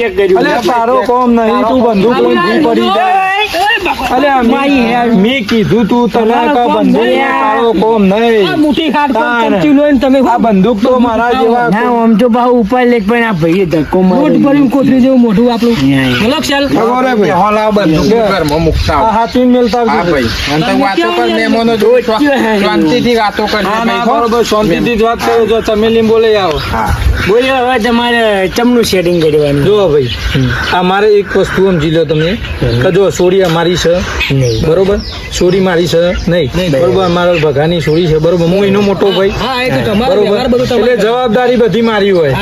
Check કર્યું. તારો કોમ નહીં તું બંદૂક લઈને પડી જાય. અલે અમે- કીધું તું તને કે બંદૂક લઈને કોમ નહીં. મોટી ખાટ પર ચમચી લઈને તમે આ બંદૂક તો મારા જેવા ના આમ તો પાછું ઉપર લેખ પણ આ ભાઈએ ધક્કો લોટ માર્યો ભર્યું કોથળી જેવું મોઢું આપણું. બોલો ખ્યાલ. ખબર ભાઈ? હોલ આ બંદૂક ઘરમાં મૂકતા આ આવો. હાથીને મેલતા હા ભાઈ. અને તો વાતો કર મહેમાનો જોડે શાંતિથી વાતો કરજો ના ના ભાઈ, બરોબર શાંતિથી જ વાત કરો જો ચમેલી બોલે આવો. બોલો હવે તમારે ચમનું સેટિંગ કરવાનું જો ભાઈ. આ મારે એક વસ્તુ સમજી લો તમે. કે જો સોરી અમારી છે? નહીં. બરોબર? સોરી મારી છે? નહીં. બરોબર મારો ભગાની સોરી છે. બરોબર હું એનો મોટો ભાઈ. બરોબર? એટલે જવાબદારી બધી મારી હોય.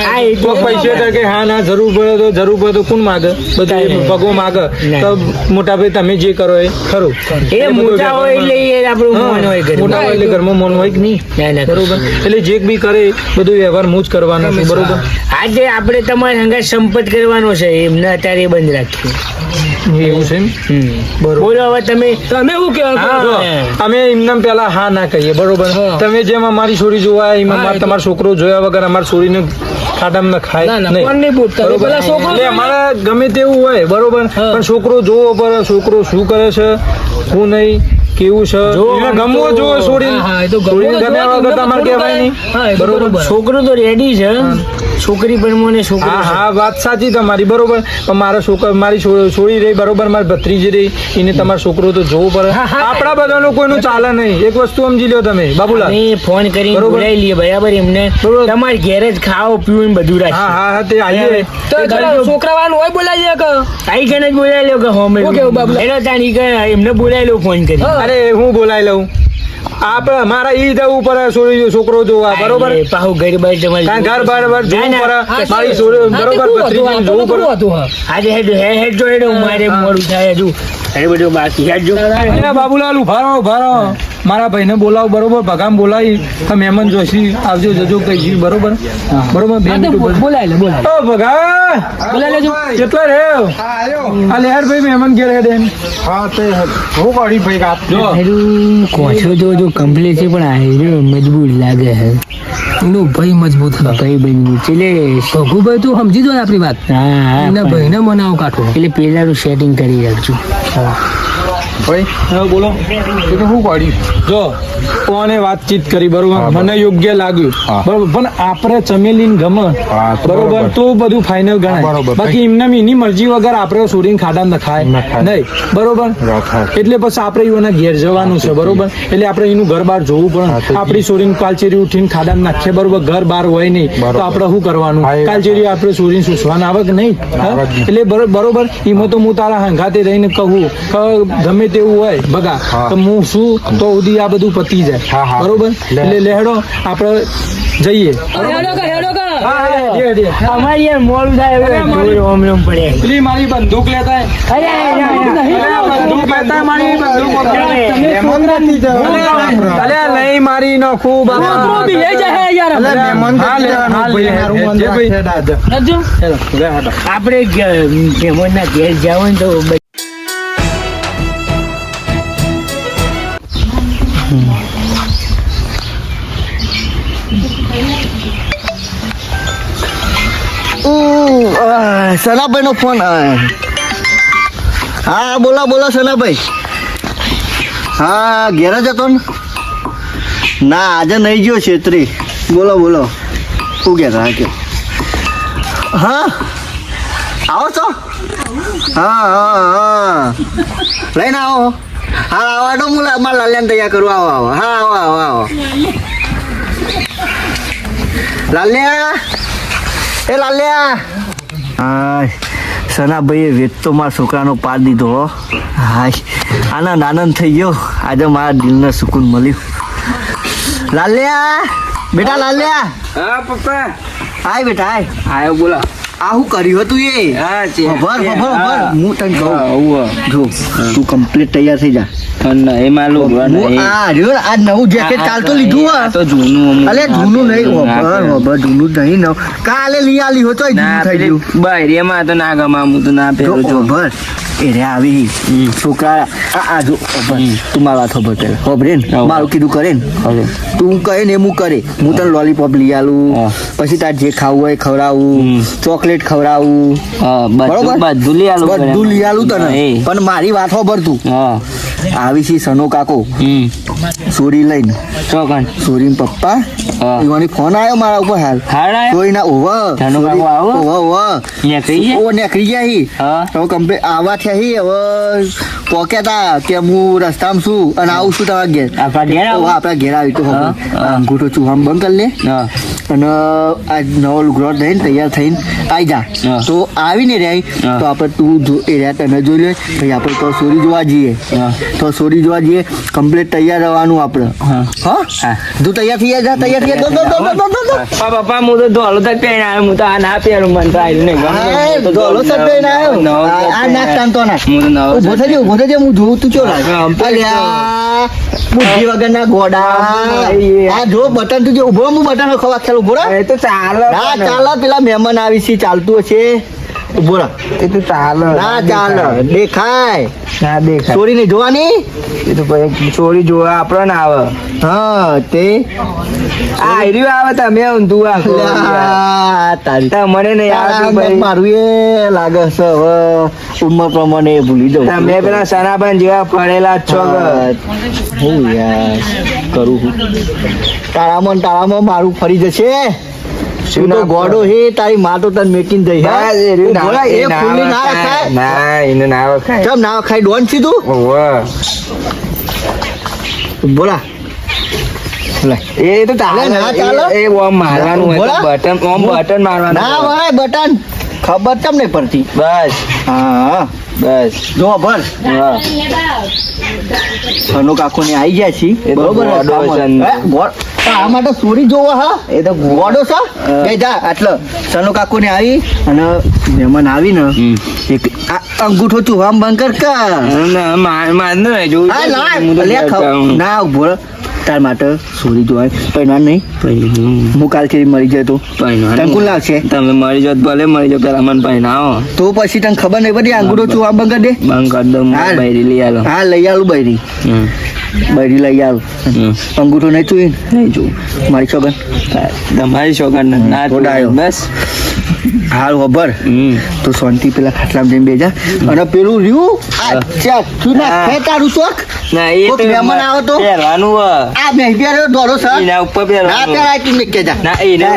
તો પૈસે કે હા ના જરૂર પડે તો જરૂર પડે તો કોણ માગે? બધું ભગો માગે. તો મોટા ભાઈ તમે જે કરો એ ખરું. એ મોટા હોય એટલે આપણું મોન હોય મોટા હોય એટલે ઘરમાં મન હોય કે નહીં. બરોબર? એટલે જે બી કરે બધું વ્યવહાર હું જ કરવાનો છું બરોબર? આજે આપણે તમારે સંપત કરવાનો છે એમને અત્યારે બંધ રાખીએ. એવું છે? બોલો હવે તમે તમે શું કહેવા અમે એમને પેલા હા ના કહીએ બરોબર? તમે જેમ અમારી છોરી જોવા એમાં તમારો છોકરો જોયા વગર અમારી છોરીને ખાડામાં ન ખાય નહીં. અમારે ગમે તેવું હોય બરોબર? પણ છોકરો જોવો પડે છોકરો શું કરે છે શું નહીં? કેવું છે? એને ગમવો જોવો છોડીને. હા, એ તો ગમવો તમારે કહેવાય નહીં બરોબર. છોકરો તો રેડી છે. છોકરી પણ મને છોકરો હા હા વાત સાચી તમારી બરોબર. પણ મારો છોકરો મારી છોડી રહી બરોબર મારી ભત્રીજી રહી એને તમારો છોકરો તો જોવો પડે. આપણા બધાનો કોઈનું ચાલે નહીં. એક વસ્તુ સમજી લો તમે બાબુલા એ ફોન કરી બોલાઈ બોલાવી લઈએ બરાબર એમને. તમારી ઘેરે જ ખાઓ પીવું બધું રાખ હા હા તે આવીએ તો છોકરા છોકરાવાનું હોય બોલાવીએ કે? આઈ કને જ બોલાવી લો કે હોમે ઓકે, બાબુલા એટલે તાણી કે એમને બોલાવી લો ફોન કરી. અરે હું બોલાઈ લઉં. આપણે મારા ઈ જવું પડે છોરી છોકરો જોવા બરોબર? પાહુ ઘર બાર જવા ઘર બાર બાર જોવું. પડે મારી છોરી બરોબર આપણને જોવું પડે. આજે હેડ હેડ જો હેડ મારે મોડું થાય હજુ. અરે બધું બાકી હેડ જો અરે બાબુલાલ ઊભા રહો મારા ભાઈને બોલાવો બરોબર? ભગામ બોલાવી. તો મહેમાન જોશી આવજો જજો કહીશી બરોબર? બરોબર? બે મિનિટ લે બોલાવી ઓ ભગા! બોલાય લેજો. કેટલા રે? આ લેહર ભાઈ મહેમાન ઘેર હે દેન હા તે હું. કરી ભાઈ આપ જો. કોછો જો જો કમ્પ્લીટ છે પણ આ મજબૂત લાગે છે. એનું ભાઈ મજબૂત હા ભાઈ બનવું છે એટલે ભગુભાઈ તું સમજી જો ને આપણી વાત? હા હા એના પણ ભાઈને મનાવ કાઢો. એટલે પેલાનું સેટિંગ કરી રાખજો. ભાઈ હા, બોલો. એ તો શું કર્યું જો. કોને વાતચીત કરી બરોબર? મને યોગ્ય લાગ્યું. બરોબર પણ આપણે ચમેલીને ગમે. બરોબર? બરોબર. તો બધું ફાઇનલ ગણાય. બાકી એમને એની મરજી વગર આપણે સોરીને ખાડા નખાય નખાય. નહીં. બરોબર? એટલે પછી આપણે એના ઘેર જવાનું છે બરોબર? એટલે આપણે એનું ઘર બાર જોવું પણ આપણી સોરીને કાલચેરી ઉઠીને ખાડા નાખીએ બરોબર? ઘર બાર હોય નહીં તો આપડે આપણે શું કરવાનું? કાલચેરી આપણે સોરીને સુસવાન આવે કે નહીં. એટલે બરોબર? એમાં તો હું તારા હંગાતે રહીને કહું કે ગમે તેવું હોય બગા તો હું શું તો સુધી આ બધું પતી જાય. બરોબર? એટલે લેહડો આપણે જઈએ. અમારે યાર મોડું થાય અરે, હવે મારી- જોઈ ઓમ ઓમ પડે. પેલી મારી બંદૂક લેતા અરે અરે, અરે, અરે, આ બંદૂક લેતા મારી બંદૂક તમે મહેમાન નથી જવાનું. અરે નહીં મારી નો ખૂબ મહેમાન હાલ, નથી જવાનું. હાલ, સનાભાઈ નો ફોન હા, બોલો બોલો, સનાભાઈ. હા, ઘેર જ હતો ને? ના, આજે નહીં ગયો છેત્રી. બોલો બોલો. શું કહેતા હા કે? હા? આવો છો? હા હા હા. લઈને આવો. હા, આવો તો હું મારા લાલ્યાને તૈયાર કરું આવો આવો. હા, આવો આવો આવો. લાલ્યા? એ લાલ્યા? હાય સનાભાઈએ વેચ તો મારા છોકરાનો પાર દીધો હો. હાય આનંદ આનંદ થઈ ગયો. આજે મારા દિલને સુકૂન મળ્યું. લાલ્યા બેટા લાલ્યા. હા પપ્પા. હાય બેટા હાય. આયો બોલા. આ શું કર્યું હતું એ? હા ભર ભર ખબર હું. તને કહું. જો તું કમ્પ્લીટ તૈયાર થઈ જા. એમાં આ રહ્યો આ નવું જેકેટ કાલ તો લીધું હા તો જૂનું અલે જૂનું નહીં ખબર ખબર જૂનું નહીં નવું કાલે લઈ આલી હોય તોય જૂનું થઈ પેલી ગયું. બાયરીમાં તો ના ગમા હું તો ના પહેરું છું ખબર એ રે આવી. છોકરા આ આ જો તું મારા કરે કીધું કરે ને? હવે. તું કહે ને એમ કરે. હું તને લોલીપોપ લઈ આલું. પછી તાર જે ખાવું હોય ખવડાવું. ચોકલેટ ખવડાવું. બરોબર? બધું લઈ આલું બધું લઈ આલું તને. પણ મારી વાત હોબર તું. હા. આવી છે સનો કાકો. સોરી લઈને. ચોકન સોરી પપ્પા ઈવાની ફોન આવ્યો મારા ઉપર હાલ. કોઈ ના ઓવ ધનુ કાકો આવો? ઓવ ઓવ છે? ઓ નીકળી ગયા હી. તો કમ્પે આવા થયા હી. હવે પોકેતા કે હું રસ્તામાં છું અને આવું છું તમારા ઘેર. આપણા ઘેર આવો? આપણા ઘેર આવી તો અંગૂઠો ચૂહામ બંધ કરી લે. અને આ નવો લુગડો થઈને તૈયાર થઈને આવી જા. તો આવીને રહે. તો આપણે તું એ રહ્યા તને જોઈ લે. પછી આપણે તો સોરી જોવા જઈએ. તો સોરી જોવા જઈએ કમ્પ્લીટ તૈયાર રહેવાનું આપણે હા. તું તૈયાર થઈ જા તૈયાર થઈ દો, દો, દો, દો, દો, દો. પપ્પા હું તો ધોલો તો પહેરીને આવ્યો હું તો આ ના પહેરું મન તો આવ્યું નહીં તો ધોલો શર્ટ પહેરીને આવ્યો. આ- નાક તાનતો ના. હું તો નવો ઊભો થજે, ઊભો થજે, હું જોઉં તું ચો તો અલ્યા, બુદ્ધિ વગરના ગોડા. આ જો બટન તું જે ઊભો હું બટન ખવા ખેલ ઊભો. એ તો ચાલો ના ચાલો પેલા મહેમાન આવી છે ચાલતું હશે ઊભો એ તો ચાલે. ના ચાલે. દેખાય. ના દેખાય. ચોરી નહીં જોવાની? એ તો ચોરી જોવા આપણો ને આવે. હા તે? આ આયરું આવે તમે ઊંધું આખો મને નહીં તારા આવતું અંગત ભાઈ. મારું એ લાગે છે હવે ઉંમર પ્રમાણે ભૂલી જાઉં તમે પેલા સનાબન જેવા પડેલા છો. હું યાર કરું તારામાં તારામાં મારું ફરી જશે? તો ગોડો હે તારી માં તો તને મેકીને જઈ હે? એ ફૂલી ના ખાય. ના એને ના ના ડોન છી તું? ઓવે. બોલા. એ તો ચાલે ના ચાલે. એ- એ ઓમ મારવાનું હોય બટન ઓમ બટન મારવાનું ના ભાઈ બટન. ખબર તમને પડતી. બસ. હા. બસ. જો ભર. અનુ કાકો ને આવી ગયા છીએ. બરોબર આ માટે સુરી જોવો હા? એ તો ગોડો છે? બે જા એટલે સનુ કાકુ ને આવી અને મહેમાન આવી ને એક અંગૂઠો તું ચૂહામ બંધ કર કા? ના, માર- નહીં જોયું ના. ના રહો. તાર માટે ચોરી જોવાય. પૈણા નહીં. હું કાલથી મરી જાય તો પૈણું. તને કોણ લાગશે? તમે મરી જાત ભલે મરી જાઓ પેલા મને પૈણાવો તો પછી તને ખબર નહીં પડી છું આ બંધ કર દે? બંધ કર દો લઈ આલો. હા લઈ આવું બૈરી. બૈરી લઈ આવ. અંગૂઠો નહીં તું નહીં જોવું મારી છોગન તમારી છોગન ના તો બસ. હાલ ખબર. તો શાંતિ પેલા ખાટલામાં જઈને બેજા અને પેલું રહ્યું? તું ના હા. તારું શોખ ના એ તો મહેમાન આવો તો? પહેરવાનું આ મેં બેરો દોરો સર. એના ઉપર ના પહેરવાનું પેલા તું મેં કેજા ના એને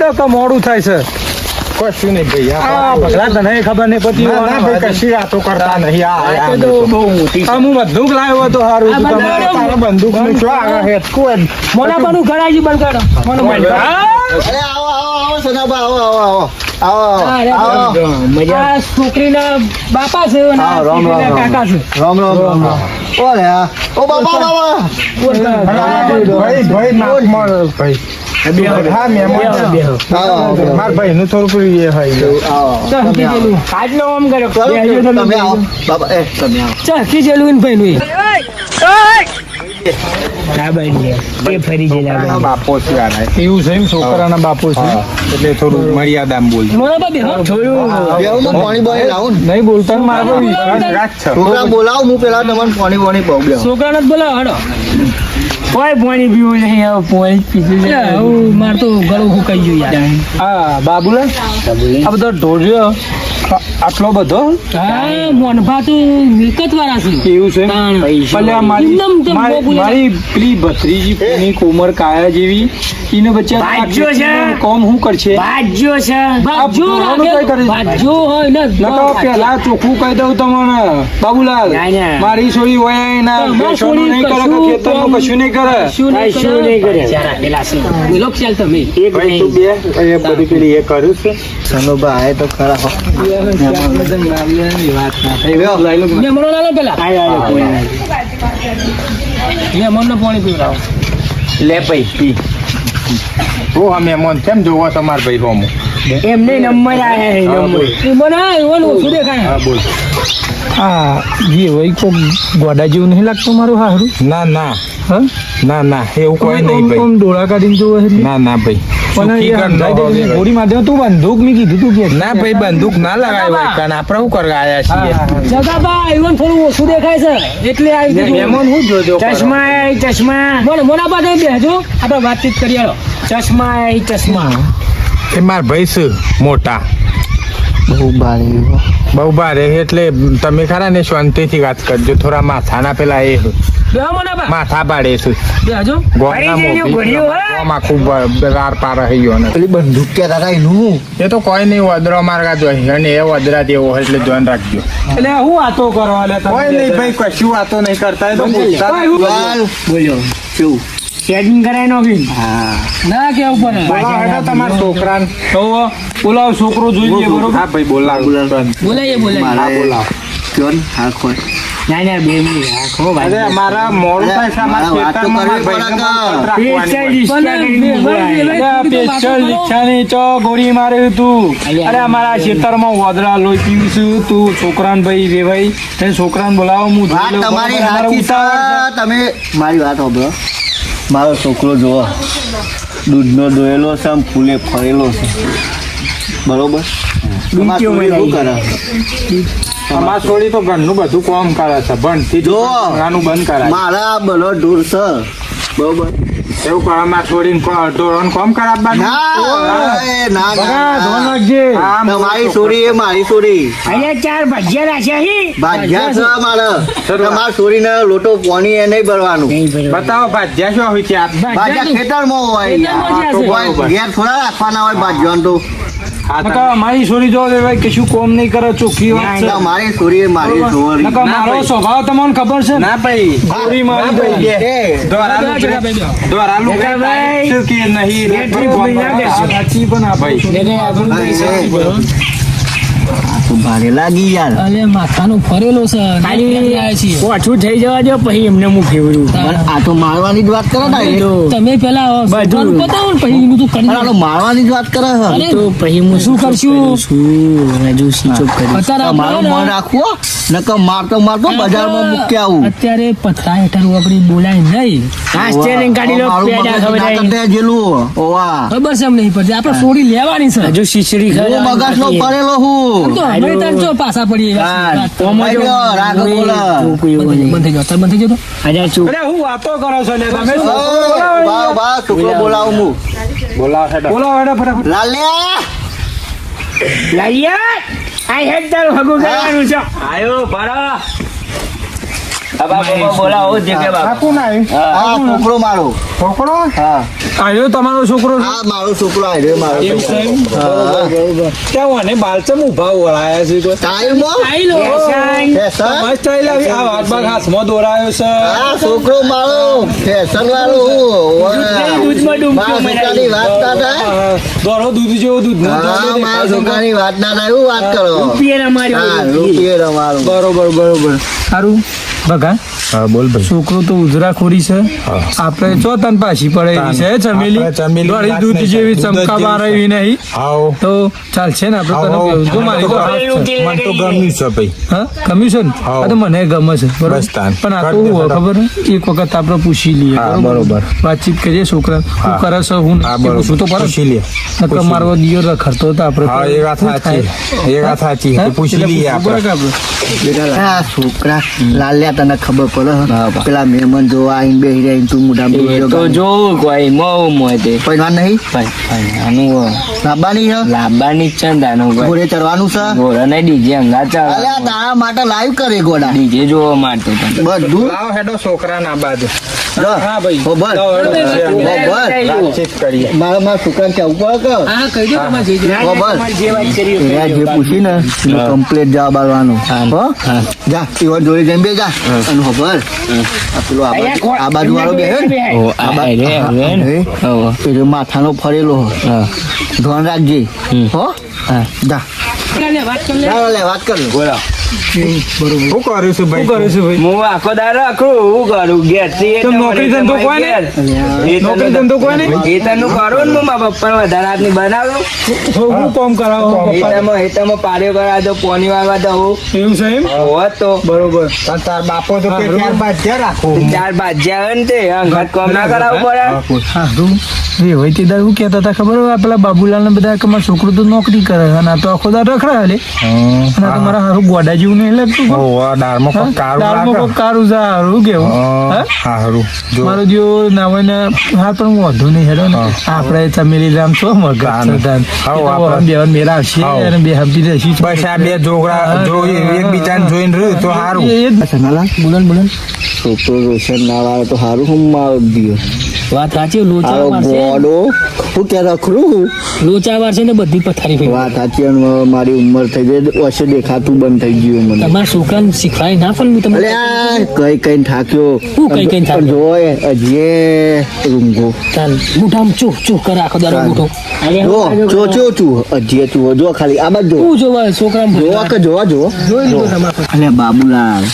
બધું મોડું થાય છે કશું નહીં ભાઈ તને ખબર નહીં ભાઈ, કશી વાતો કરતા નહીં બંદૂક લાવ્યો હતો સારું બંદૂકનું શું આગળ હેચકું એમ. આવો આવો આવો સનાબા આવો આવો આવો છોકરીના બાપા છે. કાકા છે. રામ રામ રામ. ઓલે. ઓ બાબા બાબા. ભાઈ ભાઈ. નું બની એ ફરી ગયેલા બાપો છે એવું છે એમ? છોકરાના બાપુ છે? એટલે થોડું મર્યાદામાં બોલ. મોનાપા બેહો. બેહું હું પાણી બાણી લાવું નહીં બોલતા મારે. છોકરા બોલાવો હું પેલા તમને પાણી બાણી પાઉં છોકરાને જ બોલાવો, હાલો. કોઈ પાણી પીવું નહીં હવે પાણી પીધું છે. હું માર તો ગળું હુકાઈ ગયું યાર. હા બાબુલાલ? આ બધો ઢોળ્યો આટલો બધો? હા, મોનભા તો મિલકતવાળા છે. એવું છે. ભલે મારી મારી-. પેલી ભત્રીજી ની કોમર કાયા જેવી. એને વચ્ચે આ ભાજ્યો છે. કોમ હું શું કરશે? ભાજ્યો છે. ભાજ્યો કઈ ભાજ્યો હોય ને નકર પેલા ચોખ્ખું કહી દઉં તમને. બાબુલાલ. મારી છોરી હોય એના કશું નહીં કરે ખેતરનું કશું નહીં કરે? કશું નહીં કરે. નહીં કરે. ચાર આપેલા બોલો ખ્યાલ તમે. એક બે. એ બધી પેલી એ કર્યું છે. સનોબા આય તો ખરા. હો. પેલા પાણી પીવડાવો. લે પૈ પી. તું આ મહેમાન કેમ જોવો તમાર ભાઈ હોમો? એમને નંબર આયા છે નંબર. ઓછું દેખાય? હા બોલ. હા જે હોય કો ગોડા જેવું નહીં લાગતું મારું હારું ના ના. હા? ના ના એવું કોઈ નહીં ભાઈ. આમ ડોળા કાઢીને જોવે ના ના ભાઈ. પણ. ગોળી માધ્યમ તું બંદૂક મેં કીધું તું કે ના ભાઈ બંદૂક ના લગાવી હોય કારણ આપણે શું કરવા આવ્યા છીએ? જગાબા એવું થોડું ઓછું દેખાય છે. એટલે આવી ગયું. મહેમાન શું જોજો ચશ્મા ચશ્મા. મને મોના પાસે બેસજો આપણે વાતચીત કરીએ. ચશ્મા ચશ્મા. એ માર ભાઈ છે મોટા. બહુ ભારે. બહુ ભારે એટલે તમે ખરા ને શાંતિથી વાત કરજો. થોડા માથાના પેલા એ માથા પાડે છે. બેસજો ગોમના ફરી જઈને મોભી. ઘોડ્યું, હે? ગોમ આખું બ- રાર પાર રહી ગયો ને. પેલી બંદૂક કે દાદા એનું? એ તો કોઈ નહીં વદરો માર્ગા જોઈ અને એ વદરા જેવો હોય એટલે ધ્યાન રાખજો. એટલે હું વાતો કરવા કોઈ નહીં ભાઈ કશું વાતો નહીં કરતા. એ તો પૂછતા જ વાલ બોલો શું સેટિંગ કરાવી નાખી હા. ના કેવું પડે બોલાવો હેડો તમારા છોકરાને. તો બોલાવ છોકરો જોઈએ બરોબર? હા ભાઈ બોલાવો. બોલાઈએ બોલાઈએ. મારે બોલાવો. કયો ને હા ખોય ના બે મિનિટ. રાખો અરે મોડું થાય છે અમારા ખેતરમાં ચો ગોળી માર્યું તું? અરે અમારા ખેતરમાં વાદળા લોહી પીવું છું તું છોકરાને ભાઈ રે ભાઈ છોકરાને બોલાવો હું. તમારી તમે મારી વાત સાંભળો. મારો છોકરો જુઓ દૂધનો દોયેલો છે આમ ફૂલે ફરેલો છે. બરોબર? અમારા છોડી તો ઘરનું બધું કોમ કરે છે. ભણતી જો. બંધ કરે મારા બલો દૂર છે. બરોબર? એવું કરે છોડીને કો- ઢોરોને કરાવવાનું? ના એ ના બગા, ના ધોન ના. રાખજે. તમારી છોરી એ મારી છોરી અહીંયા ચાર ભજીયા રાખ્યા છે ભાગ્યા છે. મારે તમારી છોરીને લોટો પોણી એ નહીં ભરવાનું. બતાવો ભાજ્યા શું હોય છે આપ ભાગ્યા ખેતરમાં હોય. ઘેર થોડા રાખવાના હોય ભાગ્યાને તો. નકર અમારી છોરી જો વેવાઈ કશું કોમ નહીં કરે ચોખ્ખી વાત છે. મારી છોરી મારી છોરી મારો સ્વભાવ તમને ખબર છે? ને ભાઈ. છોરી મારી ભાઈ. દોરાલું ભાઈ, ભાઈ. કે નહીં સાચી પણ આપણે ભાઈ. ભારે લાગી યાર. અલે માથાનું ફરેલો છે ખાલી આવ્યા છીએ ઓછું થઈ જવા દો પછી એમને હું ફેવરું. આ તો મારવાની જ વાત કરે ને તમે પેલા બધું. પતાવો ને પછી હું તો કરી પણ મારવાની જ વાત કરે છે તો પછી હું શું કરશું? શું હજુ સ્વિચ ઓફ કરીશ અત્યારે મારું ને, મન રાખવો નકર મારતો મારતો બજારમાં મૂકી આવું. અત્યારે પથરા હેઠળ આપણી બોલાય નહીં. આ સ્ટેરિંગ કાઢી લો પેડા ખબર ના આવી. જેલું ઓવા. ખબર છે એમ નહીં પડતી આપણે છોડી લેવાની છે. હજુ શીશડી હું મગજનો પડેલો હું. અમે તાર જો પાછા પડી તો. ગયો, રાગ બોલે. બંધ થઈ જાઓ તાર બંધ થઈ જાઓ તો. અરે હું વાતો કરો છો લે તમે વાહ, વાહ, છોકરો બોલાવું. હું. બોલાવો હેડો. બોલો હેડો ફટાફટ. લાલ્યા! લાલિયા! આ હેડ તારું હગું કરવાનું છે. આયો બરા બોલાવો જે કે આ કોણ આવ્યું? હા છોકરો મારો. છોકરો હા. આયો તમારો છોકરો હા મારો છોકરો આવ્યો મારો ત્યાં મને બાલચમ ઊભા ઓળાયા છે કોઈ. સ્ટાઈલ આઈ લો. ફેશન. ફેશન? મસ્ત આઈ લાવી આ હાથ બાગ હાથમાં દોરાયો છે. આ છોકરો મારો. ફેશન વાળો હું. દૂધમાં ડૂબક્યો મારા વાત હા, દોરો દૂધ જેવો દૂધ નો હા મારા છોકરાની વાત ના થાય. એવું વાત કરો? રૂપિયે અમારી હા રૂપિયે રમાડું બરોબર બરોબર. સારું. બગા બોલ ભાઈ. છોકરો તો ઉજરાખોરી છે. આપણે ચો તન પાછી પડે છે ચમેલી. ચમેલી દૂધ જેવી ચાલે. દૂધ ચમકા બાર જેવી એવી નહીં. આવો તો ચાલશે ને આપણે તને. કહ્યું. જો મારી તો મને છે. તો ગમ્યું છે ભાઈ. હા? ગમ્યું છે ને. આ તો મને ગમે છે બરોબર? પણ આ તો હું. ખબર એક વખત આપણે પૂછી લઈએ બરોબર. વાતચીત કરીએ છોકરા. હું હા. કરે છે હું હા પૂછું તો પર પૂછી લે નકર મારો દિયો રખડતો હતો આપણે હા એ વાત સાચી. એ વાત સાચી. પૂછી લઈએ આપણે. છોકરા લાલ્યા તને ખબર પડે પેલા મહેમાન જોવા આઈને બેહી રહી તું મોઢા તો જોવું કોઈ મોં મોતે પૈસા નહીં આનું લાંબાની છે લાંબાની જ છે ને તાનું કોઈ ઘોડે ચડવાનું છે ઘોડે ને ડીજે અંગા ચાલ અલ્યા તારા માટે લાઈવ કરે ગોડા ડીજે જોવા માટે બધું લાવો હેડો છોકરા ના બાદ જો, હા ભાઈ. બસ. લાવો, હેડો. ઓ બસ. કરીએ મારા મારા પડે કે હા કહી દો. ઓ બસ. જે વાત કરી જે પૂછી ને એનો કમ્પ્લીટ જવાબ આલવાનો હો. જા ઈવન જોડે જઈને બે જા. અને ખબર આ પેલો આ બાજુ- આ બાજુ વાળો બે હે? આ. હે? પેલો માથાનો ફરેલો હો. ધ્યાન રાખજે. હો? જા. વાત કરી લે. વાત કર લે. શું કર્યું છું ભાઈ? શું કરું છું ભાઈ? હું આખો દાડો આખું હું કરું? ઘેરથી એ તો તમારે નોકરી ધંધો કોઈ નહીં? નોકરી ધંધો કોઈ નહીં? એ તને ને હું પપ્પા વધારે હાથની બનાવું. હું કામ કરાવો? હેતામાં હેતામાં પાડ્યો કરા દો પોની વાળવા દઉં. એવું છે એમ? હોત તો. બરોબર. તાર બાપો તો ચાર આવે ને તે અંગાત કોમ ના કરાવવું પડે. એ હોય તે દાડું કહેતા હતા ખબર હોય? પેલા બાબુલાલ ને બધા કે મારો છોકરો તો નોકરી કરે અને આ તો આખો દાર રખડા હાલે અને તમારા સારું ગોડા જેવું નહીં લાગતું ઓ દાળમાં હા? કોક કાળું દાળમાં. કોક કાળું છે હારું કેવું? હારું. જો. મારો જો ના હા પણ હું વાંધો નહીં હેડો ને આપણે ચમેલી રામ છો મગાન. હાઉ, આપણે. બે મેરા આવશે અને બે હંપી રહેશું બસ આ બે જોગરા જો એકબીજાને જોઈને રહ્યું તો હારું અચ્છા નાલા બોલન બોલન છોકરો રોશન ના આવે તો હારું હું મારો દિયો વાત સાચી લોચા મારશે ગોડો હું કે રખડું લોચા મારશે ને બધી પથારી વાત સાચી મારી ઉંમર થઈ ગઈ વચ્ચે દેખાતું બંધ થઈ ગયું મને. તમારા છોકરાને શીખવાય ના પણ તમે અલે કઈ કઈ થાક્યો. હું કઈ કઈ થાક્યો? જોય અજે રૂંગો ચાલ મુઠામાં ચૂ ચૂ કર આખો ચાલ. મુઠો જો ચો ચો ચું અજે ચું જો ખાલી આ બાજુ હું જોવા છોકરા જોવા કે જોવા જો. જોઈ લો તમારે. અલે બાબુલાલ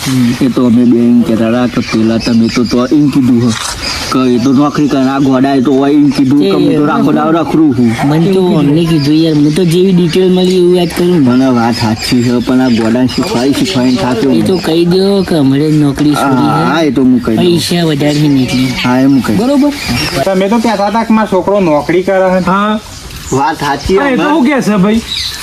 એ તો અમે બેન કહેતા હતા કે પેલા તમે તો તો એમ કીધું હો. કે એ તો નોકરી કરે આ ગોડાય તો હોય એમ કીધું કે હું તો રાખો દાવ રખડું હું મને તો અમને કીધું યાર હું તો જેવી ડિટેલ મળી એવું યાદ કરું મને વાત સાચી છે પણ આ ગોડાને શીખવાડી થાતો એ તો કહી દો કે અમારે નોકરી છોડી હા છે. હા, એ તો હું કહી દઉં. પૈસા વધારે નહીં નીકળી. હા એમ કહી બરોબર? તમે તો કહેતા હતા કે મારો છોકરો નોકરી કરે છે? હા. વાત સાચી હા, એ તો કે છે ભાઈ?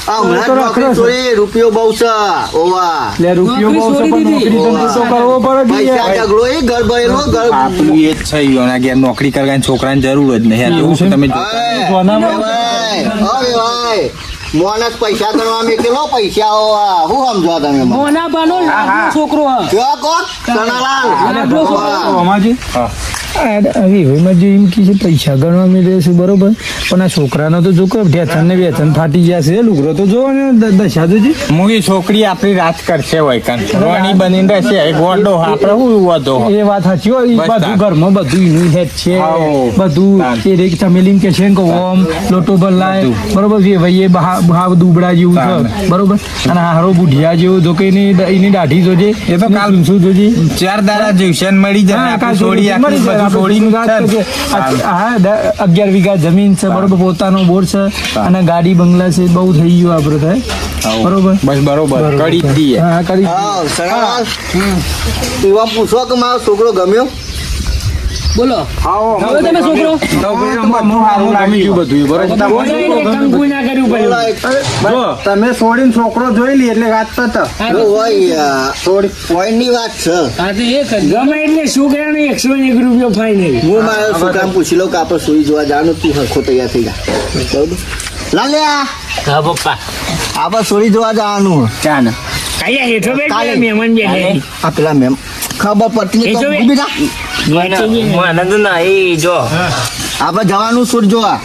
હમણાં તો જ નોકરી છે. છોડી રૂપિયો બહુ છે. ઓવા. લે રૂપિયો બહુ છે પણ નોકરી ધંધો તો કરવો પડે પૈસા યાર. એ? ઘર ભરેલો ઘર આપણું એ જ છે ઈયોના ઘેર નોકરી કરવાની છોકરાની જરૂર જ નહીં. એવું છે? તમે અરે ભાઈ. મોણસ પૈસા ગણવા મેકેલો પૈસા હો હું સમજો તમે મને? બાનો છોકરો હા. જો કોક સનાલાલ. છોકરો. અમાજી? હા. હવે એમાં જે એમ કે છે પૈસા ગણવા મળે છે બરોબર. પણ આ છોકરાનો તો જો કે વેચન ને વેચન ફાટી ગયા છે. લુગરો તો જોવો ને દશા તો જી મૂવી છોકરી આપણી રાત કરશે હોય કાન રોણી બનીને રહેશે એક ગોડો આપણે હું વધો એ વાત સાચી હોય બધું ઘરમાં બધું એનું હેત છે. બધું એ રેક ચમેલીમ કે છે કે ઓમ લોટો બલાય બરોબર છે ભાઈ એ ભાવ દુબડા જેવું છે. બરોબર? અને હારો બુઢિયા જેવું જો કે એની એની દાઢી જોજે. એ તો કાલ- શું જોજે. ચાર દાડા જેવું મળી જાય હા, છોડી આખી અગિયાર વીઘા જમીન છે બરોબર? પોતાનો બોર છે અને ગાડી બંગલા છે બહુ થઈ ગયું આપડે થાય બરોબર? બસ બરોબર. કરી દઈએ હા કરી એવા પૂછો કે મારો છોકરો ગમ્યો? બોલો. હવે તમે છોકરો? તમે છોડીને છોકરો જોઈ લી એટલે વાત પત થોડી point ની વાત છે. હા તો એ ગમે એટલે છોકરાનો એકસો એક રૂપિયો ફાઇનલ. હું મારા છોકરાને પૂછી લઉં કે આપણે સુઈ જોવા જવાનું તું હરખો તૈયાર થઈ જા. લાલ્યા! હા પપ્પા. આપણે જોવા જવાનું ચાલ. કયા હેઠો બેઠ મહેમાન બેઠા આ પેલા મેમ ખબર પડતી એ. જો. આપણે જવાનું સુર જોવા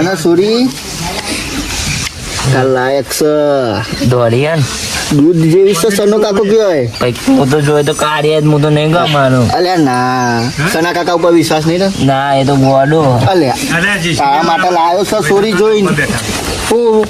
અને સુરી. લાયક છે દોડિયન દૂધ જેવી છે સનો કાકો પછી હું તો જોયે તો કાર્ય જ હું તો નહીં ગમાનું અલ્યા ના. સના કાકા ઉપર વિશ્વાસ નહીં ને ના એ તો ગોડો. અલ્યા. તારા માટે લાવ્યો છે સોરી જોઈને. હું